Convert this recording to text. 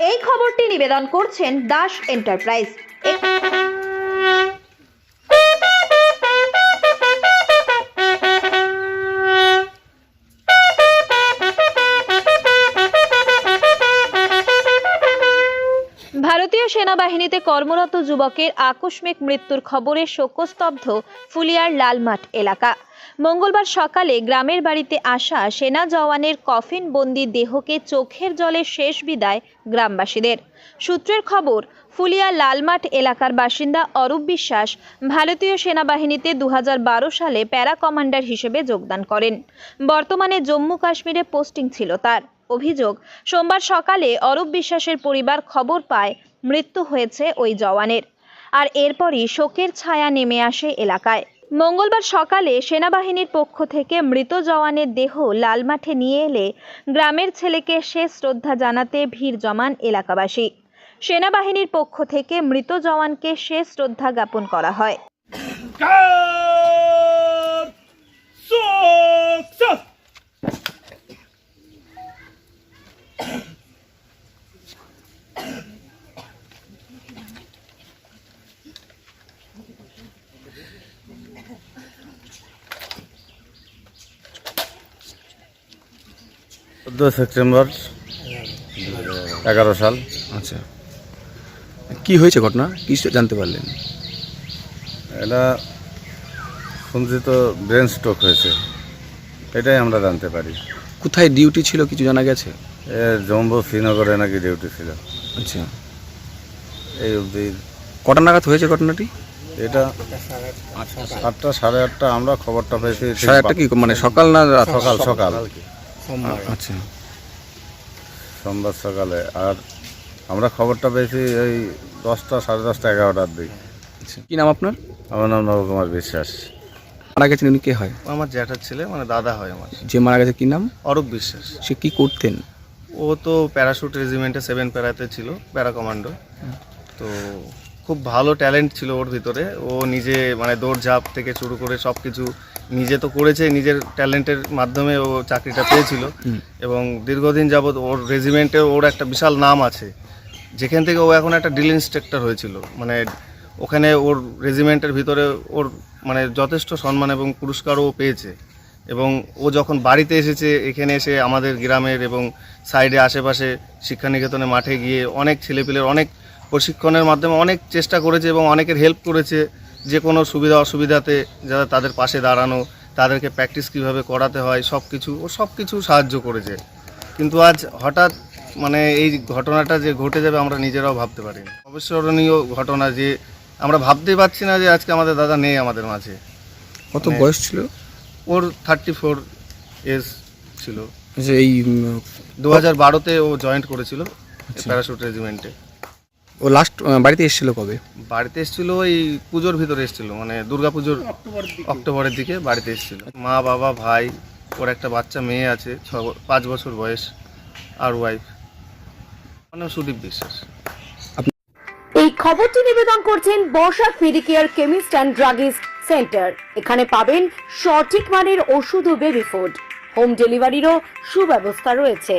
এই খবরটি নিবেদন করছেন দাস এন্টারপ্রাইজ। ভারতীয় সেনাবাহিনীতে কর্মরত যুবকের আকস্মিক মৃত্যুর খবরে শোকস্তব্ধ ফুলিয়ার লালমাঠ এলাকা। মঙ্গলবার সকালে গ্রামের বাড়িতে আসা সেনা জওয়ানের কফিন বন্দি দেহকে চোখের জলে শেষ বিদায় গ্রামবাসীদের। সূত্রের খবর, ফুলিয়া লালমাঠ এলাকার বাসিন্দা অরূপ বিশ্বাস ভারতীয় সেনাবাহিনীতে দু হাজার বারো সালে প্যারা কমান্ডার হিসেবে যোগদান করেন। বর্তমানে জম্মু কাশ্মীরে পোস্টিং ছিল তার। অভিযোগ, সোমবার সকালে অরূপ বিশ্বাসের পরিবার খবর পায় মৃত্যু হয়েছে ওই জওয়ানের। আর এরপরই শোকের ছায়া নেমে আসে এলাকায়। মঙ্গলবার সকালে সেনাবাহিনীর পক্ষ থেকে মৃত জওয়ানের দেহ লালমাঠে নিয়ে এলে গ্রামের ছেলেকে শেষ শ্রদ্ধা জানাতে ভিড় জমান এলাকাবাসী। সেনাবাহিনীর পক্ষ থেকে মৃত জওয়ানকে শেষ শ্রদ্ধা জ্ঞাপন করা হয়। চোদ্দ সেপ্টেম্বর এগারো সাল। আচ্ছা। কি হয়েছে ঘটনা? কি জানতে পারলেন? এটা শুনছি তো ব্রেন স্ট্রোক হয়েছে। এটাই আমরা জানতে পারি। কোথায় ডিউটি ছিল কিছু জানা গেছে? এ জম্বু শ্রীনগরে নাকি ডিউটি ছিল। আচ্ছা। এই অবধি কটা নাগাদ হয়েছে ঘটনাটি? এটা আটটা সাড়ে আটটা আমরা খবরটা পেয়েছি। সাড়ে আটটা কি মানে সকাল না সকাল সকাল। সকাল আচ্ছা। সোমবার সকালে। আর আমরা খবরটা পেয়েছি এই দশটা সাড়ে দশটা এগারোটার দিক আচ্ছা। কি নাম আপনার? আমার নাম নবকুমার বিশ্বাস। মারা গেছেন উনি কে হয়? আমার জ্যাঠার ছেলে মানে দাদা হয় আমার। যে মারা গেছে কি নাম? অরূপ বিশ্বাস। সে কি করতেন? ও তো প্যারাশুট রেজিমেন্টে সেভেন প্যারাতে ছিল প্যারা কমান্ডো। তো খুব ভালো ট্যালেন্ট ছিল ওর ভিতরে। ও নিজে মানে দৌড়ঝাঁপ থেকে শুরু করে সব কিছু নিজে তো করেছে নিজের ট্যালেন্টের মাধ্যমে ও চাকরিটা পেয়েছিল। এবং দীর্ঘদিন যাবৎ ওর রেজিমেন্টে ওর একটা বিশাল নাম আছে। যেখান থেকে ও এখন একটা ড্রিল ইন্সট্রাক্টর হয়েছিল। মানে ওখানে ওর রেজিমেন্টের ভিতরে ওর মানে যথেষ্ট সম্মান এবং পুরস্কারও পেয়েছে। এবং ও যখন বাড়িতে এসেছে এখানে এসে আমাদের গ্রামের এবং সাইডে আশেপাশে শিক্ষানিকেতনে মাঠে গিয়ে অনেক ছেলেপিলের অনেক প্রশিক্ষণের মাধ্যমে অনেক চেষ্টা করেছে এবং অনেকের হেল্প করেছে। যে কোনো সুবিধা অসুবিধাতে যারা তাদের পাশে দাঁড়ানো তাদেরকে প্র্যাকটিস কীভাবে করাতে হয় সব কিছু ও সব কিছু সাহায্য করেছে। কিন্তু আজ হঠাৎ মানে এই ঘটনাটা যে ঘটে যাবে আমরা নিজেরাও ভাবতে পারি অবিস্মরণীয় ঘটনা যে আমরা ভাবতেই পারছি না যে আজকে আমাদের দাদা নেই আমাদের মাঝে। কত মানে- বয়স ছিল? ওর থার্টি ফোর এজ ছিল। যে এই দু হাজার বারোতে ও জয়েন্ট করেছিল আচ্ছা। প্যারাশুট রেজিমেন্টে ও লাস্ট বাড়িতে এসেছিল কবে? বাড়িতে এসেছিল এই পুজোর ভিতরে এসেছিল মানে দুর্গা পুজোর অক্টোবরের দিকে বাড়িতে এসেছিল। মা বাবা ভাই ওর একটা বাচ্চা মেয়ে আছে ছ পাঁচ বছর বয়স আর ওয়াইফ মানে সুদীপ বিশ্বাস। এই খবরটি নিবেদন করছেন বর্ষা ফিডিকেয়ার কেমিস্ট অ্যান্ড ড্রাগিস্ট সেন্টার। এখানে পাবেন সঠিক মানের ওষুধ ও বেবি ফুড হোম ডেলিভারিরও সুব্যবস্থা রয়েছে।